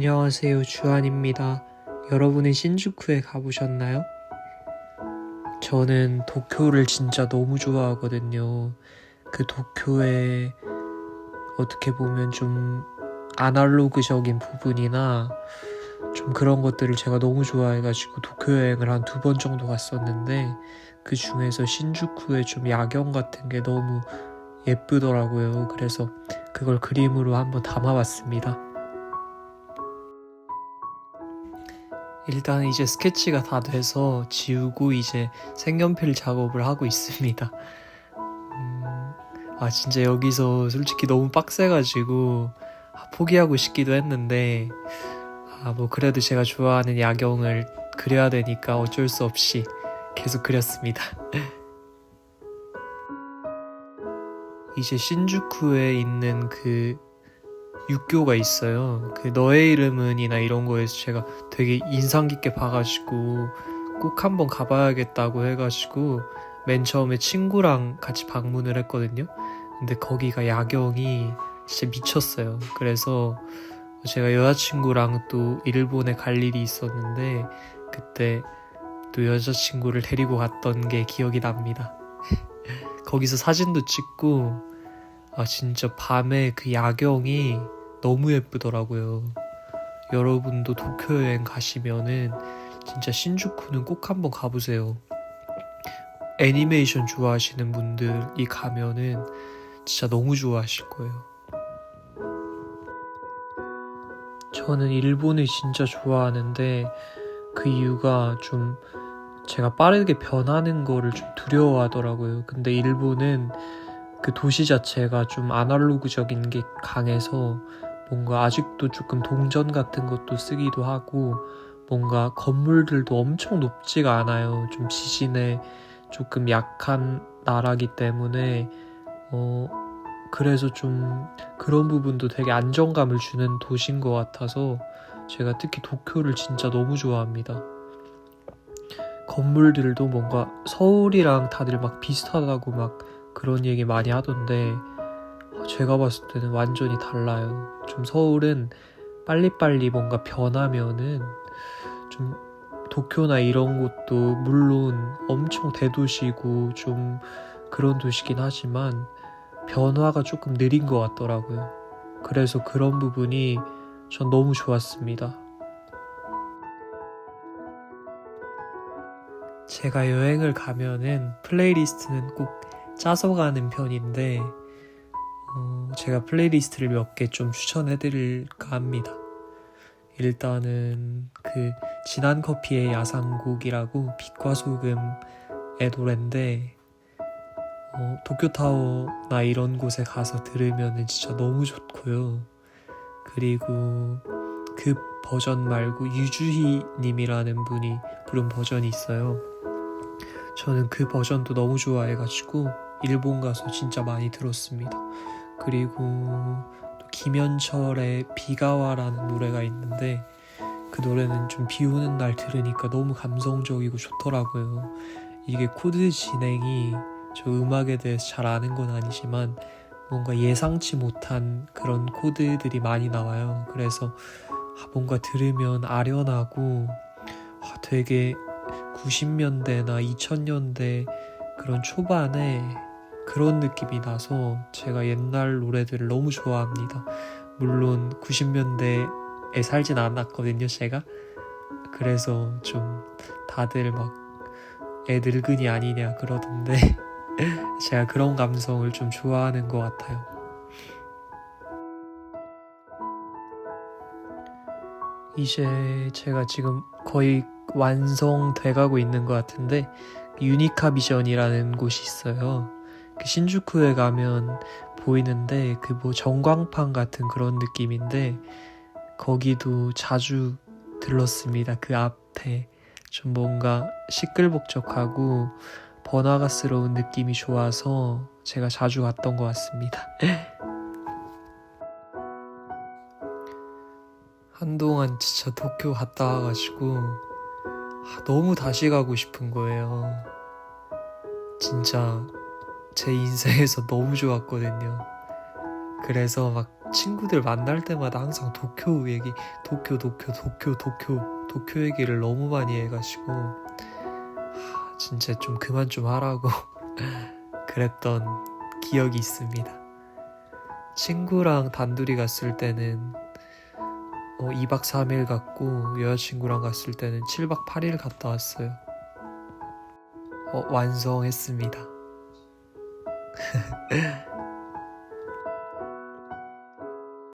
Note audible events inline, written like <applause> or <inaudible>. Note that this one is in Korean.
안녕하세요. 주한입니다. 여러분은 신주쿠에 가보셨나요? 저는 도쿄를 진짜 너무 좋아하거든요. 그 도쿄의 어떻게 보면 좀 아날로그적인 부분이나 좀 그런 것들을 제가 너무 좋아해가지고 도쿄 여행을 한 두 번 정도 갔었는데 그 중에서 신주쿠의 좀 야경 같은 게 너무 예쁘더라고요. 그래서 그걸 그림으로 한번 담아봤습니다. 일단 이제 스케치가 다 돼서 지우고 이제 색연필 작업을 하고 있습니다. 음, 아 진짜 여기서 솔직히 너무 빡세가지고 아, 포기하고 싶기도 했는데 아 뭐 그래도 제가 좋아하는 야경을 그려야 되니까 어쩔 수 없이 계속 그렸습니다. <laughs> 이제 신주쿠에 있는 그 육교가 있어요. 그 너의 이름은이나 이런 거에서 제가 되게 인상 깊게 봐가지고 꼭 한번 가봐야겠다고 해가지고 맨 처음에 친구랑 같이 방문을 했거든요. 근데 거기가 야경이 진짜 미쳤어요. 그래서 제가 여자친구랑 또 일본에 갈 일이 있었는데 그때 또 여자친구를 데리고 갔던 게 기억이 납니다. <laughs> 거기서 사진도 찍고 아 진짜 밤에 그 야경이 너무 예쁘더라고요. 여러분도 도쿄 여행 가시면은 진짜 신주쿠는 꼭 한번 가보세요. 애니메이션 좋아하시는 분들이 가면은 진짜 너무 좋아하실 거예요. 저는 일본을 진짜 좋아하는데 그 이유가 좀 제가 빠르게 변하는 거를 좀 두려워하더라고요. 근데 일본은 그 도시 자체가 좀 아날로그적인 게 강해서 뭔가 아직도 조금 동전 같은 것도 쓰기도 하고 뭔가 건물들도 엄청 높지가 않아요. 좀 지진에 조금 약한 나라기 때문에 어 그래서 좀 그런 부분도 되게 안정감을 주는 도시인 것 같아서 제가 특히 도쿄를 진짜 너무 좋아합니다. 건물들도 뭔가 서울이랑 다들 막 비슷하다고 막 그런 얘기 많이 하던데 제가 봤을 때는 완전히 달라요. 좀 서울은 빨리빨리 뭔가 변하면은 좀 도쿄나 이런 곳도 물론 엄청 대도시고 좀 그런 도시긴 하지만 변화가 조금 느린 것 같더라고요. 그래서 그런 부분이 전 너무 좋았습니다. 제가 여행을 가면은 플레이리스트는 꼭 짜서 가는 편인데, 어, 제가 플레이리스트를 몇 개 좀 추천해 드릴까 합니다. 일단은 그 진한 커피의 야상곡이라고 빛과 소금의 노래인데 어, 도쿄타워나 이런 곳에 가서 들으면 진짜 너무 좋고요. 그리고 그 버전 말고 유주희 님이라는 분이 부른 버전이 있어요. 저는 그 버전도 너무 좋아해가지고 일본 가서 진짜 많이 들었습니다. 그리고 또 김현철의 비가 와라는 노래가 있는데 그 노래는 좀 비 오는 날 들으니까 너무 감성적이고 좋더라고요. 이게 코드 진행이 저 음악에 대해서 잘 아는 건 아니지만 뭔가 예상치 못한 그런 코드들이 많이 나와요. 그래서 뭔가 들으면 아련하고 되게 90년대나 2000년대 그런 초반에 그런 느낌이 나서 제가 옛날 노래들을 너무 좋아합니다. 물론 90년대에 살진 않았거든요, 제가. 그래서 좀 다들 막 애 늙은이 아니냐 그러던데 <laughs> 제가 그런 감성을 좀 좋아하는 것 같아요. 이제 제가 지금 거의 완성돼 가고 있는 것 같은데 유니카 비전이라는 곳이 있어요. 그 신주쿠에 가면 보이는데 그 뭐 전광판 같은 그런 느낌인데 거기도 자주 들렀습니다. 그 앞에 좀 뭔가 시끌벅적하고 번화가스러운 느낌이 좋아서 제가 자주 갔던 것 같습니다. <laughs> 한동안 진짜 도쿄 갔다 와가지고 아, 너무 다시 가고 싶은 거예요. 진짜 제 인생에서 <laughs> 너무 좋았거든요. 그래서 막 친구들 만날 때마다 항상 도쿄 얘기, 도쿄, 도쿄, 도쿄, 도쿄, 도쿄 얘기를 너무 많이 해가지고 하, 진짜 좀 그만 좀 하라고 <laughs> 그랬던 기억이 있습니다. 친구랑 단둘이 갔을 때는 어, 2박 3일 갔고 여자친구랑 갔을 때는 7박 8일 갔다 왔어요. 어, 완성했습니다. 呵 <laughs> 呵